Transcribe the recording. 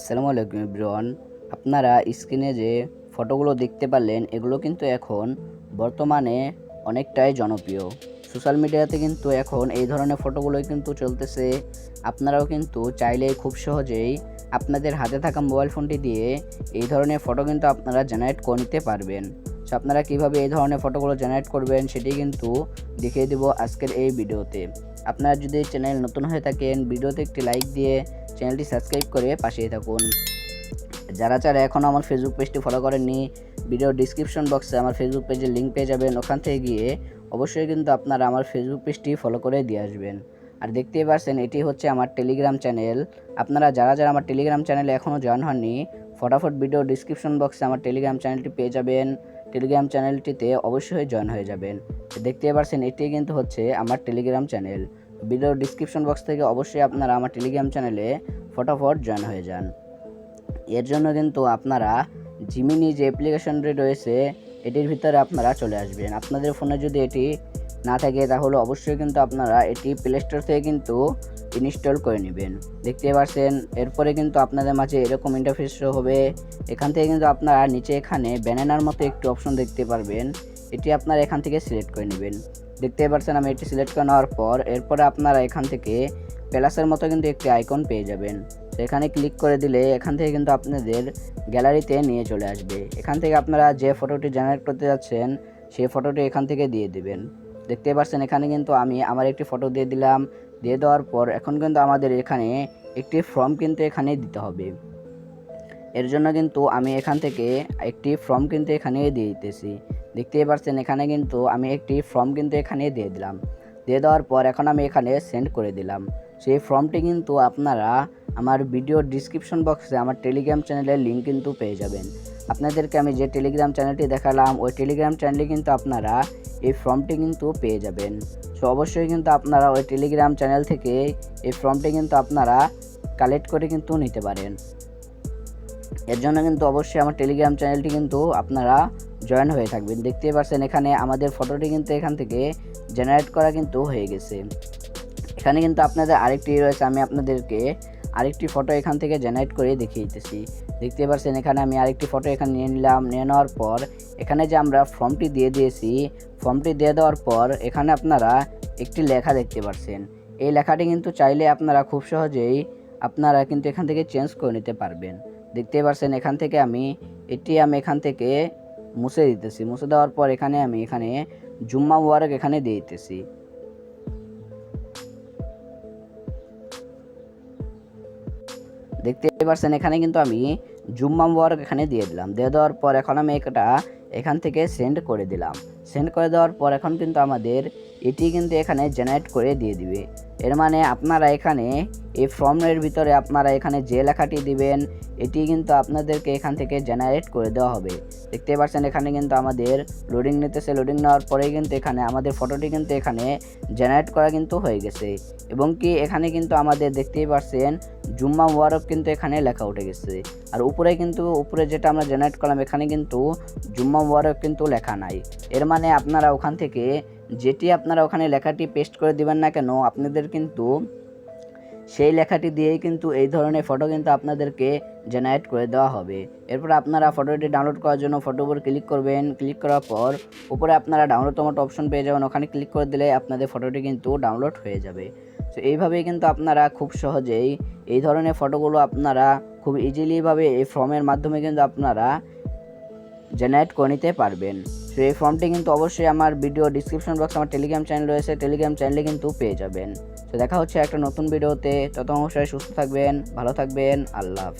আসসালামু আলাইকুম এভরিওয়ান। আপনারা স্ক্রিনে যে ফটোগুলো দেখতে পারলেন, এগুলো কিন্তু এখন বর্তমানে অনেকটাই জনপ্রিয়। সোশ্যাল মিডিয়াতে কিন্তু এখন এই ধরনের ফটোগুলোই কিন্তু চলতেছে। আপনারাও কিন্তু চাইলে খুব সহজেই আপনাদের হাতে থাকা মোবাইল ফোনটি দিয়ে এই ধরনের ফটো কিন্তু আপনারা জেনারেট করে নিতে পারবেন। সো আপনারা কীভাবে এই ধরনের ফটোগুলো জেনারেট করবেন, সেটি কিন্তু দেখিয়ে দেবো আজকের এই ভিডিওতে। আপনারা যদি চ্যানেল নতুন হয়ে থাকেন, ভিডিওতে একটি লাইক দিয়ে চ্যানেলটি সাবস্ক্রাইব করে পাশেই থাকুন। যারা যারা এখনও আমার ফেসবুক পেজটি ফলো করেননি ভিডিও ডিসক্রিপশন বক্সে আমার ফেসবুক পেজের লিঙ্ক পেয়ে যাবেন। ওখান থেকে গিয়ে অবশ্যই কিন্তু আপনারা আমার ফেসবুক পেজটি ফলো করে দিয়ে আসবেন। আর দেখতেই পাচ্ছেন এটি হচ্ছে আমার টেলিগ্রাম চ্যানেল আপনারা যারা যারা আমার টেলিগ্রাম চ্যানেলে এখনও জয়েন হননি, ফটাফট ভিডিও ডিসক্রিপশন বক্সে আমার টেলিগ্রাম চ্যানেলটি পেয়ে যাবেন। টেলিগ্রাম চ্যানেলটিতে অবশ্যই জয়েন হয়ে যাবেন। দেখতেই পাচ্ছেন এটি কিন্তু হচ্ছে আমার Telegram channel video description box থেকে অবশ্যই আপনারা আমার টেলিগ্রাম চ্যানেলে ফটাফট জয়েন হয়ে যান। এর জন্য কিন্তু আপনারা জিমিনি যে অ্যাপ্লিকেশনটি রয়েছে, এটির ভিতরে আপনারা চলে আসবেন। আপনাদের ফোনে যদি এটি না থাকে, তাহলে অবশ্যই কিন্তু আপনারা এটি প্লে স্টোর থেকে কিন্তু ইনস্টল করে নেবেন। দেখতে পাচ্ছেন এরপরে কিন্তু আপনাদের মাঝে এরকম ইন্টারফেস হবে। এখান থেকে কিন্তু আপনারা নিচে এখানে ব্যানানার মতো একটি অপশন দেখতে পারবেন। এটি আপনারা এখান থেকে সিলেক্ট করে নেবেন। দেখতে পাচ্ছেন আমি এটি সিলেক্ট করে নেওয়ার পর এরপরে আপনারা এখান থেকে প্লাসের মতো কিন্তু একটি আইকন পেয়ে যাবেন। তো এখানে ক্লিক করে দিলে এখান থেকে কিন্তু আপনাদের গ্যালারিতে নিয়ে চলে আসবে। এখান থেকে আপনারা যে ফটোটি জেনারেট করতে যাচ্ছেন, সেই ফটোটি এখান থেকে দিয়ে দিবেন। দেখতে পাচ্ছেন এখানে কিন্তু আমি আমার একটি ফটো দিয়ে দিলাম। দিয়ে দেওয়ার পর এখন কিন্তু আমাদের এখানে একটি ফর্ম কিন্তু এখানে দিতে হবে। এর জন্য কিন্তু আমি এখান থেকে একটি ফর্ম কিন্তু এখানে দিয়ে দিতেছি। দেখতেই পাচ্ছেন এখানে কিন্তু আমি একটি ফর্ম কিন্তু এখানে দিয়ে দিলাম। দিয়ে দেওয়ার পর এখন আমি এখানে সেন্ড করে দিলাম। সেই ফর্মটি কিন্তু আপনারা আমার ভিডিও ডিসক্রিপশন বক্সে আমার টেলিগ্রাম চ্যানেলের লিঙ্ক কিন্তু পেয়ে যাবেন। আপনাদেরকে আমি যে টেলিগ্রাম চ্যানেলটি দেখালাম, ওই টেলিগ্রাম চ্যানেলে কিন্তু আপনারা এই ফর্মটি কিন্তু পেয়ে যাবেন। সো অবশ্যই কিন্তু আপনারা ওই টেলিগ্রাম চ্যানেল থেকে এই ফর্মটি কিন্তু আপনারা কালেক্ট করে কিন্তু নিতে পারেন। এর জন্য কিন্তু অবশ্যই আমার টেলিগ্রাম চ্যানেলটি কিন্তু আপনারা জয়েন হয়ে থাকবেন। দেখতেই পাচ্ছেন এখানে আমাদের ফটোটি কিন্তু এখান থেকে জেনারেট করা কিন্তু হয়ে গেছে। এখানে কিন্তু আপনাদের আরেকটি রয়েছে, আমি আপনাদেরকে আরেকটি ফটো এখান থেকে জেনারেট করে দেখিয়ে দিতেছি। দেখতে পাচ্ছেন এখানে আমি আরেকটি ফটো এখানে নিয়ে নিলাম, নিয়ে নেওয়ার পর এখানে যে আমরা ফর্মটি দিয়ে দিয়েছি ফর্মটি দিয়ে দেওয়ার পর এখানে আপনারা একটি লেখা দেখতে পাচ্ছেন এই লেখাটি কিন্তু চাইলে আপনারা খুব সহজেই আপনারা কিন্তু এখান থেকে চেঞ্জ করে নিতে পারবেন। দেখতে পাচ্ছেন এখান থেকে আমি, এটি আমি এখান থেকে মুছে দিতেছি। মুছে দেওয়ার পর এখানে আমি এখানে জুম্মা মুবারক এখানে দিয়ে দিতেছি। দেখতে পাচ্ছেন, এখানে কিন্তু আমি জুম্মা মুবারক এখানে দিয়ে দিলাম। দিয়ে দেওয়ার পর এখন আমি এটা এখান থেকে সেন্ড করে দিলাম। সেন্ড করে দেওয়ার পর এখন কিন্তু আমাদের এটি কিন্তু এখানে জেনারেট করে দিয়ে দিবে। এর মানে আপনারা এখানে এই ফর্মের ভিতরে আপনারা এখানে যে লেখাটি দিবেন, এটি কিন্তু আপনাদেরকে এখান থেকে জেনারেট করে দেওয়া হবে। দেখতে পাচ্ছেন এখানে কিন্তু আমাদের লোডিং নিতেছে। লোডিং নেওয়ার পরেই কিন্তু এখানে আমাদের ফটোটি কিন্তু এখানে জেনারেট করা কিন্তু হয়ে গেছে। এবং কি এখানে কিন্তু আমাদের দেখতেই পাচ্ছেন জুম্মা মুবারক কিন্তু এখানে লেখা উঠে গেছে। আর উপরে কিন্তু, উপরে যেটা আমরা জেনারেট করলাম, এখানে কিন্তু জুম্মা মুবারক কিন্তু লেখা নাই। এর মানে আপনারা ওখান থেকে যেটি আপনারা ওখানে লেখাটি পেস্ট করে দিবেন না কেন, আপনাদের কিন্তু সেই লেখাটি দিয়েই কিন্তু এই ধরনের ফটো কিন্তু আপনাদেরকে জেনারেট করে দেওয়া হবে। এরপর আপনারা ফটোটি ডাউনলোড করার জন্য ফটোর উপর ক্লিক করবেন। ক্লিক করার পর উপরে আপনারা ডাউনলোড টমেটো অপশন পেয়ে যাবেন। ওখানে ক্লিক করে দিলে আপনাদের ফটোটি কিন্তু ডাউনলোড হয়ে যাবে। তো এইভাবেই কিন্তু আপনারা খুব সহজেই এই ধরনের ফটোগুলো আপনারা খুব ইজিলিভাবে এই ফর্মের মাধ্যমে কিন্তু আপনারা জেনারেট করে নিতে পারবেন। এই ফর্মটি কিন্তু অবশ্যই আমার ভিডিও ডিসক্রিপশন বক্স আমার টেলিগ্রাম চ্যানেল রয়েছে। টেলিগ্রাম চ্যানেলে কিন্তু পেয়ে যাবেন। তো দেখা হচ্ছে একটা নতুন ভিডিওতে তত অবশ্যই সুস্থ থাকবেন, ভালো থাকবেন। আল্লাহ।